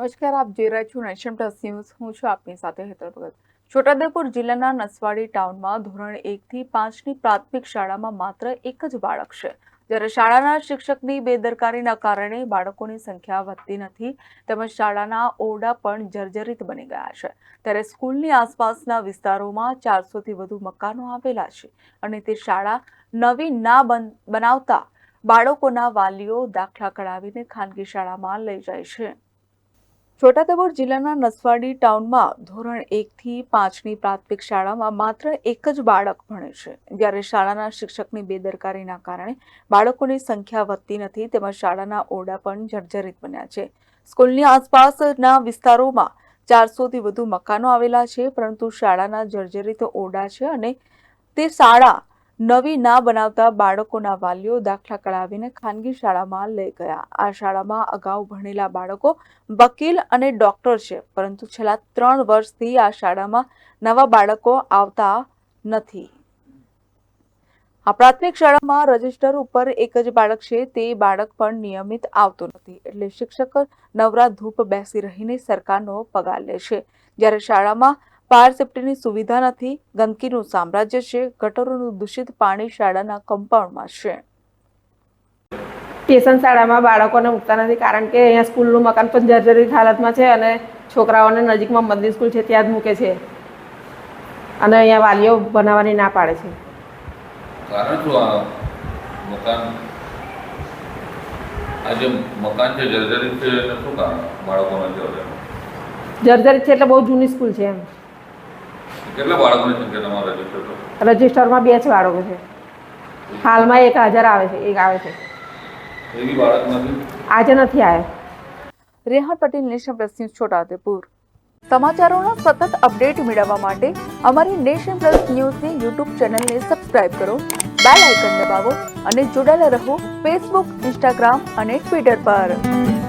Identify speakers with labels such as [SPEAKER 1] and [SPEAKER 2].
[SPEAKER 1] નમસ્કાર, આપ જોઈ રહ્યા છો નેશન પ્લસ ન્યૂઝ. હું છું આપની સાથે હેતલ ભગત. છોટાઉદેપુર જિલ્લાના નસવાડી ટાઉનમાં ધોરણ એકથી પાંચની પ્રાથમિક શાળામાં માત્ર એક જ બાળક છે. જ્યારે શાળાના શિક્ષકની બેદરકારીના કારણે બાળકોની સંખ્યા વધતી નથી, તેમજ શાળાના ઓરડા પણ જર્જરિત બની ગયા છે. ત્યારે સ્કૂલની આસપાસના વિસ્તારોમાં ચારસોથી વધુ મકાનો આવેલા છે અને તે શાળા નવી ના બન- બનાવતા બાળકોના વાલીઓ દાખલા કઢાવીને ખાનગી શાળામાં લઈ જાય છે. છોટાઉદેપુર જિલ્લાના નસવાડી ટાઉનમાં ધોરણ એકથી પાંચની પ્રાથમિક શાળામાં માત્ર એક જ બાળક ભણે છે. જ્યારે શાળાના શિક્ષકની બેદરકારીના કારણે બાળકોની સંખ્યા વધતી નથી તેમજ શાળાના ઓરડા પણ જર્જરિત બન્યા છે. સ્કૂલની આસપાસના વિસ્તારોમાં ચારસોથી વધુ મકાનો આવેલા છે, પરંતુ શાળાના જર્જરિત ઓરડા છે અને તે શાળા નવી ના બનાવતા બાળકોના વાલીઓ દાખલા કઢાવીને ખાનગી શાળામાં લઈ ગયા. આ શાળામાં અગાઉ ભણેલા બાળકો વકીલ અને ડોક્ટર છે, પરંતુ છેલ્લા ત્રણ વર્ષથી આ શાળામાં નવા બાળકો આવતા નથી. આ પ્રાથમિક શાળામાં રજિસ્ટર ઉપર એક જ બાળક છે, તે બાળક પણ નિયમિત આવતો નથી, એટલે શિક્ષક નવરા ધૂપ બેસી રહીને સરકારનો પગાર લે છે. જ્યારે શાળામાં ફાયર સેફ્ટીની સુવિધા નથી ગંદકીનું સામ્રાજ્ય છે ગટરોનું દૂષિત પાણી શાળાના કમ્પાઉન્ડમાં છે.
[SPEAKER 2] ટ્યુશન શાળામાં બાળકોને મૂકતા નથી કારણ કે અહીંયા સ્કૂલનું મકાન પણ જર્જરિત હાલતમાં છે અને છોકરાઓને નજીકમાં મંદિર સ્કૂલ છે ત્યાં જ મૂકે છે. અને અહીંયા વાલીઓ બનાવવાની ના પાડે છે.
[SPEAKER 3] કારણ શું આ મકાન? આ જે મકાન છે જર્જરિત છે એને શું કારણ? બાળકો
[SPEAKER 2] જર્જરિત છે એટલે બહુ જૂની સ્કૂલ છે એમ.
[SPEAKER 3] કેટલા બાળકોની સંખ્યા તમારા રજિસ્ટર
[SPEAKER 2] રજિસ્ટરમાં બે જ બાળકો છે. હાલમાં એક હાજર આવે છે એક આવે છે.
[SPEAKER 3] એવી બાળક નથી
[SPEAKER 2] આજે નથી આવ્યો.
[SPEAKER 1] Rehan Patel nation plus news Chhota Udepur. સમાચારોના સતત અપડેટ મેળવવા માટે અમારી નેશન પ્લસ ન્યૂઝની યુટ્યુબ ચેનલને સબસ્ક્રાઇબ કરો બેલ આઇકન દબાવો અને જોડાયેલા રહો ફેસબુક ઇન્સ્ટાગ્રામ અને ટ્વિટર પર.